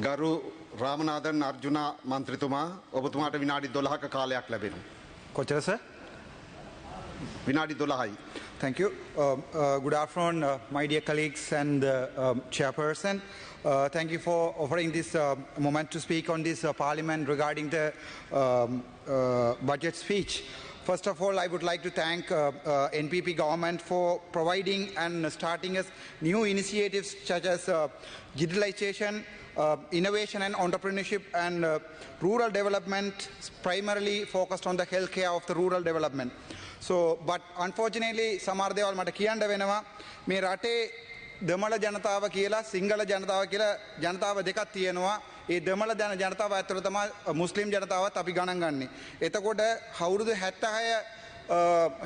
ගරු රාමනාදන් අර්ජුනා මන්ත්‍රතුමා ඔබතුමාට විනාඩි දොළහක කාලයක් ලැබෙන. කොච්චර සර් විනාඩි දොළහයි. Thank you. Um, uh, good afternoon, uh, my dear colleagues and uh, um, chairperson. Uh, thank you for offering this uh, moment to speak on this uh, parliament regarding the um, uh, budget speech. First of all, I would like to thank uh, uh, NPP government for providing and starting us new initiatives such as uh, digitalization, uh, innovation and entrepreneurship and uh, rural development primarily focused on the healthcare of the rural development. So, but unfortunately සමහර දේවල් මට කියන්න වෙනවා මේ රටේ දෙමළ ජනතාව කියලා සිංහල ජනතාව කියලා ජනතාව දෙකක් තියෙනවා ඒ දෙමළ ජන ජනතාව ඇතුළ තමයි මුස්ලිම් ජනතාවත් අපි ගණන් ගන්නේ. එතකොට අවුරුදු 76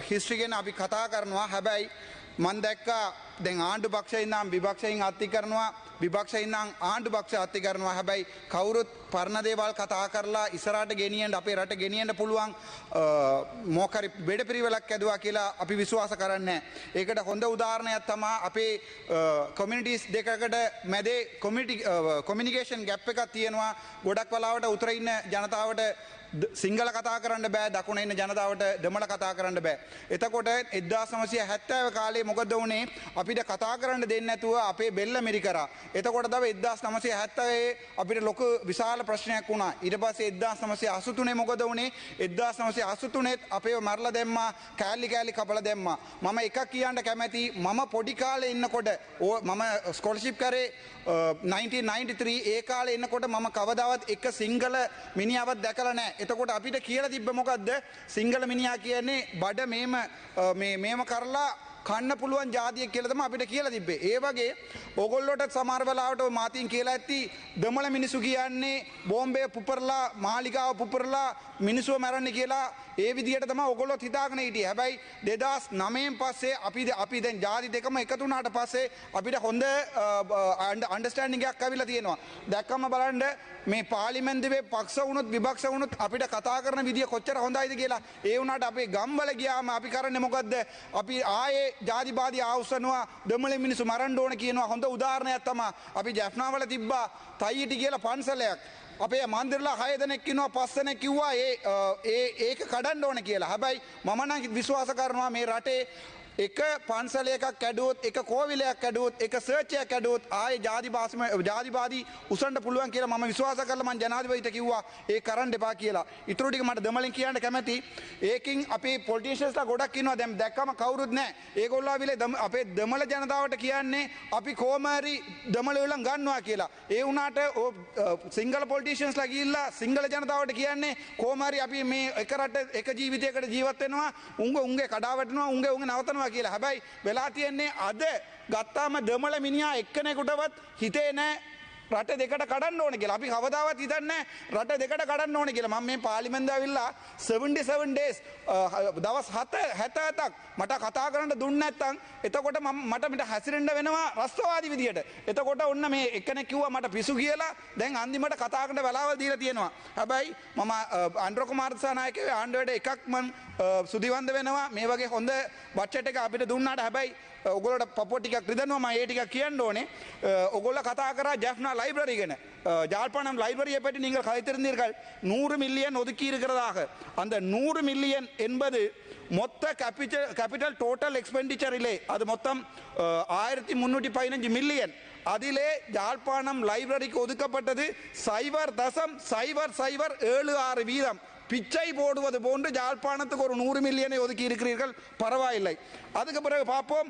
හිස්ට්‍රි ගැන අපි කතා කරනවා හැබැයි මන් දැක්කා දැන් ආණ්ඩු පක්ෂයෙන් නම් විපක්ෂයෙන් අත්ති කරනවා විපක්ෂයෙන් නම් ආණ්ඩු පක්ෂ අත්ති කරනවා. හැබැයි කවුරුත් පරණ දේවල් කතා කරලා ඉස්සරහට ගෙනියන්න අපේ රට ගෙනියන්න පුළුවන් මොකරි බෙඩ පිරිවෙලක් ඇදුවා කියලා අපි විශ්වාස කරන්නේ ඒකට හොඳ උදාහරණයක් තමා අපේ කොමිනිටිස් දෙකකට මැදේ කොමිනිකේෂන් ගැප් එකක් තියෙනවා. ගොඩක් වලාවට උතර ඉන්න ජනතාවට සිංහල කතා කරන්න බෑ දකුණ ඉන්න ජනතාවට දෙමළ කතා කරන්න බෑ. එතකොට එදදා සමසය හැත්තෑව කාලේ මොකද වනේ අපිට කතා කරන්න දෙන්න ඇතුව අපේ බෙල්ල මිරි කර. එතකොට දව එදදාස් නමසය හැත්තවේ අපිට ලොක විශාල ප්‍රශ්නයක් වුණා ඉට පස එදදා සමසය අසුතුනේ මොකද වනේ එදදා සමසය අසුතුනෙත් අපේ මරල දෙම්ම කෑල්ලි කෑලි කපල දෙම්ම. මම එකක් කියන්න කැමැති මම පොඩිකාල ඉන්නකොට ඕ මම ස්කොලශිප් කරේ 1993 ඒ කාල එන්නකොට මම කවදාවත් එක සිංහල මිනිියාවත් දැකල නෑ එතකොට අපිට කියලා තිබ්බ මොකක්ද සිංහල මිනිා කියන්නේ බඩ මේම මේම කරලා කන්න පුළුවන් ජාතිය කියලතම අපිට කියලා තිබේ. ඒ වගේ ඔගොල්ලොට සමර්වලාට මාතින් කියලා ඇත්ති දමල මිනිසු කියන්නේ බෝම්බය පුපරලා මාලිකාව පුපරලා මිනිසුව මැරන්න කියලා ඒ විදිහට තම ඔගොල්ලොත් හිතාගෙන හිටිය. හැබැයි දෙදස් නමයෙන් පස්සේ අපි අපි දැන් ජාති දෙකම එකතුනාට පස්සේ අපිට හොඳ අන්ඩස්ටෑන්ඩිගයක් ඇවිල තියෙනවා. දැක්කම බලන්ඩ මේ පාලිමෙන්දවේ පක්ෂ වුණුත් විභක්ෂ වුණුත් අපිට කතා කරන විදිිය කොච්චර හොඳයිද කියලා. ඒ වුණට අපේ ගම්බල ගියාම අපි කරන්න මොකක්ද අපි ආයේ ජාතිබාධ අවසනවා දමල මිනිසු මරන්ඩ ඕන කියනවා. හොඳ උදාරණයක් තම අපි ජැෆ්නාවල තිබ්බා තයිටි කියලා පන්සලයක්. අපේ මන්දිරලා හය දෙනෙක්කිනවා පස්සන කිව්වා ඒ ඒක කඩන්ඩ ඕන කියලා. හැබැයි මමනං විශ්වාස කරනවා මේ රටේ එක පන්සල එකක් ඇඩුවොත් එක කෝවිලයක් ඇඩුවොත් එක සර්චයක් ඇඩුවොත් ආය ජාතිවාසම ජාතිවාදී උසන්ට පුළුවන් කියලා මම විශ්වාස කරලා මං ජනාධිපතිට කිව්වා ඒ කරන්න එපා කියලා. ඊටු ටික මට දෙමළෙන් කියන්න කැමැති. ඒකින් අපේ පොලිටිෂියන්ස්ලා ගොඩක් ඉන්නවා දැන් දැක්කම කවුරුත් නැහැ. ඒගොල්ලෝ ආවිලේ අපේ දෙමළ ජනතාවට කියන්නේ අපි කොහොම හරි දෙමළ උලන් ගන්නවා කියලා. ඒ වුණාට සිංගල පොලිටිෂියන්ස්ලා ගිහිල්ලා සිංගල ජනතාවට කියන්නේ කොහොම හරි අපි මේ එක රට එක ජීවිතයකට ජීවත් වෙනවා. උංග උංගේ කඩාවැටෙනවා උංගේ උංගේ නවතනවා කරනවා කියලා. හැබැයි වෙලා තියෙන්නේ අද ගත්තාම දමල මිනිා එක්කනෙකුටවත් හිතේ නෑ රට දෙකට කඩන්න ඕන කියලා. අපි කවදාවත් හිතන්න රට දෙකට කඩන්න ඕන කියලා. මම මේ පාලිමෙන්ද ඇවිල්ලා 77 days දවස් 7 70ක් මට කතා කරන්න දුන්න නැත්තම් එතකොට මම මට මිට හැසිරෙන්න වෙනවා රස්තවාදී විදියට. එතකොට ඔන්න මේ එකෙනෙක් කිව්වා මට පිසු කියලා. දැන් අන්තිමට කතා කරන්න වෙලාවල් දීලා තියෙනවා. හැබැයි මම අන්ඩ්‍ර කුමාර දිසානායකගේ ආණ්ඩුවට එකක් මම සුදිවන්ද වෙනවා. මේ වගේ හොඳ බච්චට එක අපිට දුන්නාට හැබැයි ඔගොලට පොටිකක් ්‍රදනවා ඒටික කියන්න ඕනේ ඔගොල්ල කතා කර ජැෆ්නා ලයිබරි ගෙන ஜாழ்ப்பாணம் லைப்ரரியை பற்றி நீங்கள் கலைத்திருந்தீர்கள் நூறு மில்லியன் ஒதுக்கி இருக்கிறதாக அந்த நூறு மில்லியன் என்பது மொத்த கேபிட்டல் கேபிட்டல் டோட்டல் எக்ஸ்பெண்டிச்சரிலே அது மொத்தம் ஆயிரத்தி முன்னூற்றி பதினஞ்சு மில்லியன் அதிலே யாழ்ப்பாணம் லைப்ரரிக்கு ஒதுக்கப்பட்டது சைவர் தசம் சைவர் சைவர் ஏழு ஆறு வீதம் பிச்சை போடுவது போன்று யாழ்ப்பாணத்துக்கு ஒரு நூறு மில்லியனை ஒதுக்கி இருக்கிறீர்கள் பரவாயில்லை அதுக்கு பிறகு பார்ப்போம்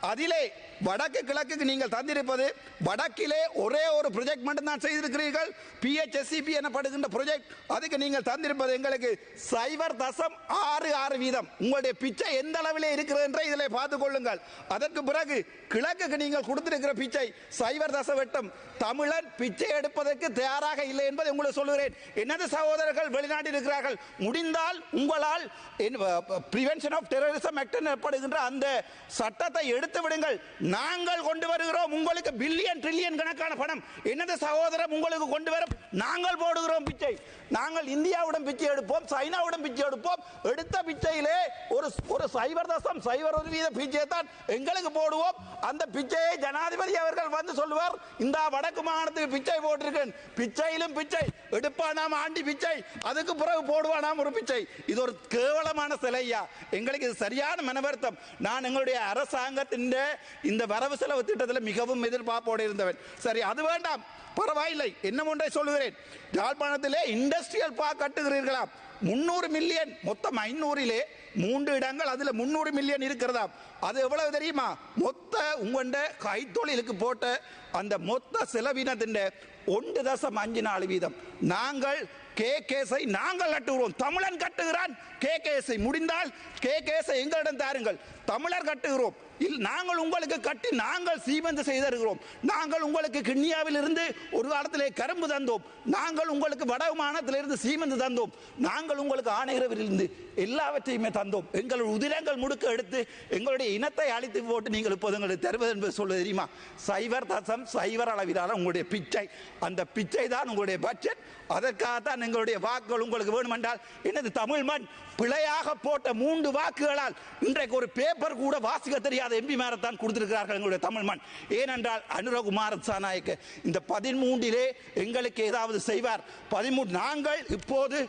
அதிலே வடக்கு கிழக்குக்கு நீங்கள் தந்திருப்பது வடக்கிலே ஒரே ஒரு ப்ரொஜெக்ட் மட்டும்தான் செய்திருக்கிறீர்கள். பிஹெச்எஸ்சிபி எனப்படுகின்ற ப்ரொஜெக்ட் அதுக்கு நீங்கள் தந்திருப்பது எங்களுக்கு சைபர் தசம் ஆறு ஆறு வீதம். உங்களுடைய பிச்சை எந்த அளவிலே இருக்கிறது என்ற இதில் பார்த்துக் கொள்ளுங்கள். அதற்கு பிறகு கிழக்குக்கு நீங்கள் கொடுத்திருக்கிற பிச்சை சைபர் தச வெட்டம் தமிழன் பிச்சை எடுப்பதற்கு தயாராக இல்லை என்பதை உங்களுக்கு சொல்லுகிறேன். எனது சகோதரர்கள் வெளிநாட்டில் இருக்கிறார்கள்? முடிந்தால் உங்களால் பிரிவென்ஷன் ஆஃப் டெரரிசம் ஆக்ட் எனப்படுகின்ற அந்த சட்டத்தை எடுத்து விடுங்கள். நாங்கள் கொண்டு வருகிறோம் உங்களுக்கு பில்லியன் ட்ரில்லியன் கணக்கான பணம். எனது சகோதரம் உங்களுக்கு கொண்டு வரும்? நாங்கள் போடுகிறோம் பிச்சை. நாங்கள் இந்தியாவுடன் பிச்சை எடுப்போம் சைனாவுடன் பிச்சை எடுப்போம். எடுத்த பிச்சையிலே ஒரு ஒரு சைபர் தசம் சைபர் ஒரு வீத பிச்சையை தான் எங்களுக்கு போடுவோம். அந்த பிச்சையை ஜனாதிபதி அவர்கள் வந்து சொல்லுவார். இந்த வட வடக்கு மாகாணத்துக்கு பிச்சை போட்டிருக்கேன். பிச்சையிலும் பிச்சை. எடுப்பானாம் ஆண்டி பிச்சை. அதுக்கு பிறகு போடுவானாம் ஒரு பிச்சை. இது ஒரு கேவலமான சிலையா? எங்களுக்கு இது சரியான மனவருத்தம். நான் எங்களுடைய அரசாங்கத்தின் இந்த வரவு செலவு திட்டத்தில் மிகவும் எதிர்பார்ப்போடு இருந்தவன். சரி அது வேண்டாம். பரவாயில்லை. என்ன ஒன்றை சொல்லுகிறேன்? யாழ்ப்பாணத்திலே இண்டஸ்ட்ரியல் பார்க் கட்டுகிறீர்களாம். முன்னூறு மில்லியன் மொத்தம் ஐநூறிலே மூன்று இடங்கள் அதில் முந்நூறு மில்லியன் இருக்கிறதா அது எவ்வளவு தெரியுமா? மொத்த உங்கண்ட கைத்தொழிலுக்கு போட்ட அந்த மொத்த செலவினத்தின் ஒன்று தசம் அஞ்சு நாலு வீதம். நாங்கள் கே கேஸை நாங்கள் கட்டுகிறோம். தமிழன் கட்டுகிறான். கே கேஸை முடிந்தால் கே கேஸை எங்களிடம் தாருங்கள். தமிழர் கட்டுகிறோம். நாங்கள் உங்களுக்கு கட்டி நாங்கள் சீமந்து செய்திருக்கிறோம் நாங்கள் உங்களுக்கு கிண்ணியாவில் இருந்து ஒரு காலத்திலே கரும்பு தந்தோம். நாங்கள் உங்களுக்கு வடமானத்திலிருந்து சீமந்து தந்தோம். நாங்கள் உங்களுக்கு ஆணையரவிலிருந்து எல்லாவற்றையுமே தந்தோம். எங்கள் உதிரங்கள் முடுக்க எடுத்து எங்களுடைய இனத்தை அழித்து போட்டு நீங்கள் இப்போது எங்களுக்கு தருவது என்பது சொல்ல தெரியுமா? சைவர் தசம் சைவர் அளவிலான உங்களுடைய பிச்சை. அந்த பிச்சை தான் உங்களுடைய பட்ஜெட் அதற்காகத்தான் எங்களுடைய வாக்குகள் உங்களுக்கு வேணுமென்றால் எனது தமிழ் மண் பிழையாக போட்ட மூன்று வாக்குகளால் இன்றைக்கு ஒரு பேப்பர் கூட வாசிக்க தெரியாத எம்பி மேரத்தான் கொடுத்திருக்கிறார்கள் எங்களுடைய தமிழ் மண். ஏனென்றால் அனுரகுமார சாநாயக்கு இந்த பதிமூன்றிலே எங்களுக்கு ஏதாவது செய்வார். பதிமூன்று நாங்கள் இப்போது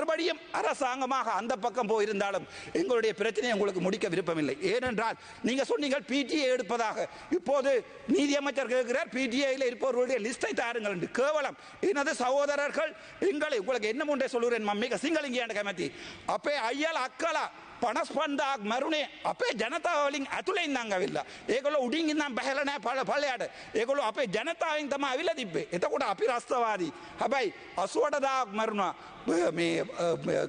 மறுபடியும் அரசாங்கமாக அந்த பக்கம் போயிருந்தாலும் எங்களுடைய பிரச்சனையை உங்களுக்கு முடிக்க விருப்பமில்லை. ஏனென்றால் நீங்க சொன்னீங்கள் பிடிஏ எடுப்பதாக. இப்போது நீதியமைச்சர் கேட்கிறார் பிடிஏயில் இருப்பவர்களுடைய லிஸ்டை தாருங்கள் என்று. கேவலம். எனது சகோதரர்கள் எங்களை உங்களுக்கு என்ன முன்றே சொல்லுகிறேன் மம்மிக சிங்களிங்க கமத்தி அப்பே ஐயல் அக்கலா පනස්පන්දාක් මරුණේ අපේ ජනතාවලින් ඇතුළෙන් දං ඇවිල්ලා. ඒකොල උඩින් ඉන්නම් බැහලනෑ පල පලයට ඒකොළු අපේ ජනතාවෙන් තම ඇවිල තිබේ එතකොට අපි රස්තවාදී. හැබැයි අසුවටදාක් මරුණා. මේ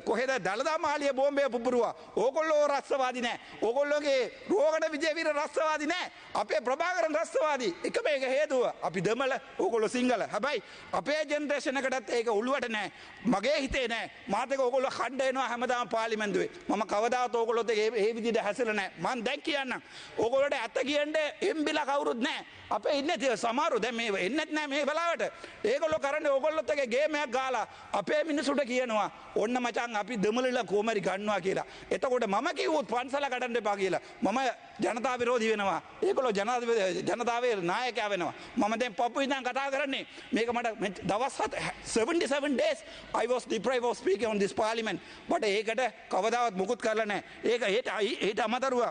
කොහෙද? දළදා මාලිය බෝම්බය පුපුරුවා. ඕකොල්ලෝ රස්සවාදි නෑ. ඕකොල්ලෝගේ රෝගට විජයවීර රස්සවාදි නෑ. අපේ ප්‍රභාකරන් රස්සවාදී එක මේක හේතුව. අපි දෙමල ඕකොල්ලො සිංහල. හැබැයි අපේ ජෙන්රේෂණකටත් ඒක උළුවට නෑ. මගේ හිතේ නෑ. මාතක ඔකොල්ල කණ්ඩයනවා හැමදාම පාලිමෙන්දුවේ මම කවදාවත් ඕකොලොත් ඒ විදිහට හැසිරෙන්නේ නැහැ. මං දැන් කියන්නම්. ඕගොල්ලෝට ඇත්ත කියන්න එම්බිලා කවුරුත් නැහැ. අපේ ඉන්නේ සමහරු දැන් මේ එන්නත් නැහැ මේ වෙලාවට. ඒගොල්ලෝ කරන්නේ ඕගොල්ලොත් එක්ක ගේමයක් ගාලා අපේ මිනිසුන්ට කියනවා ඔන්න මචං අපි දෙමළලා කොමරි ගන්නවා කියලා. එතකොට මම කිව්වොත් පන්සල කඩන්න එපා කියලා. මම ජනතා විරෝධි වෙනවා ඒකොල ජනතාවේ නායකයා වෙනවා මම දැන් පපු ඉදන් කතා කරන්නේ මේක මට දවස්හත් 77 days I was deprived of speaking on this parliament but ඒකට කවදාවත් මුකුත් කරලා නැහැ ඒක ඒට ඒට අමතරුව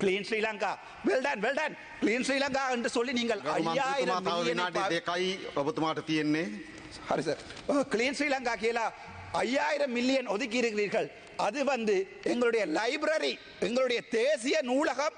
clean Sri Lanka well done well done clean Sri Lanka என்று சொல்லி நீங்கள் ගරු මන්ත්‍රතුමා ஐயாயிரம் තව மில்லியனை විනාඩි பா- දෙකයි ඔබතුමාට තියෙන්නේ. ஹரி சார் கிளீன் ஸ்ரீலங்கா கீழே ஐயாயிரம் மில்லியன் ஒதுக்கி இருக்கிறீர்கள் அது வந்து எங்களுடைய லைப்ரரி எங்களுடைய தேசிய நூலகம்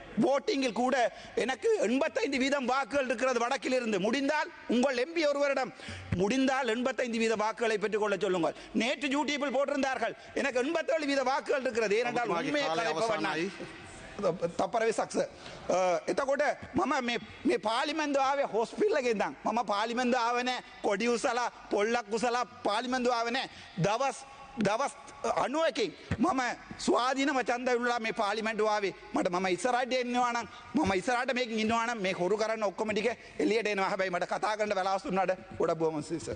votingல் கூட எனக்கு எண்பத்தைந்து வீதம் வாக்குகள் இருக்கிறது வடக்கில் இருந்து முடிந்தால் உங்கள் எம்பி ஒருவரிடம் முடிந்தால் எண்பத்தைந்து வீத வாக்குகளை பெற்றுக்கொள்ள சொல்லுங்கள் நேற்று யூடியூபில் போட்டிருந்தார்கள் எனக்கு எண்பத்தேழு வீத வாக்குகள் இருக்கிறது ஏனென்றால் ඔබතුමාගේ உண்மையை කාලය கலைப்பவன் நான். අවසානයි. තපරවේ සක්ස එතකොට මම මේ- මේ පාලිමෙන්දවාවේ හොස්පිල්ලගෙන් දම් මම පාලිමෙන්ද ආවනෑ කොඩි උසලා පොල්ලක් උසලා පාලිමෙන්දු ආවනෑ දවස් දවස් අනුවකින් මම ස්වාධීනම චන්ද විල්ලා මේ පාලිමෙන්ටුවාවේ මට මම ඉස්සරට එන්නවානම් මම ඉස්සරට මේක ඉන්නවානම් මේ හොරු කරන්න ඔක්කොමටික එලියට එනවා. හැබැයි මට කතා කරන්න වෙලාස්තුන්නට ගොඩ බොමසිස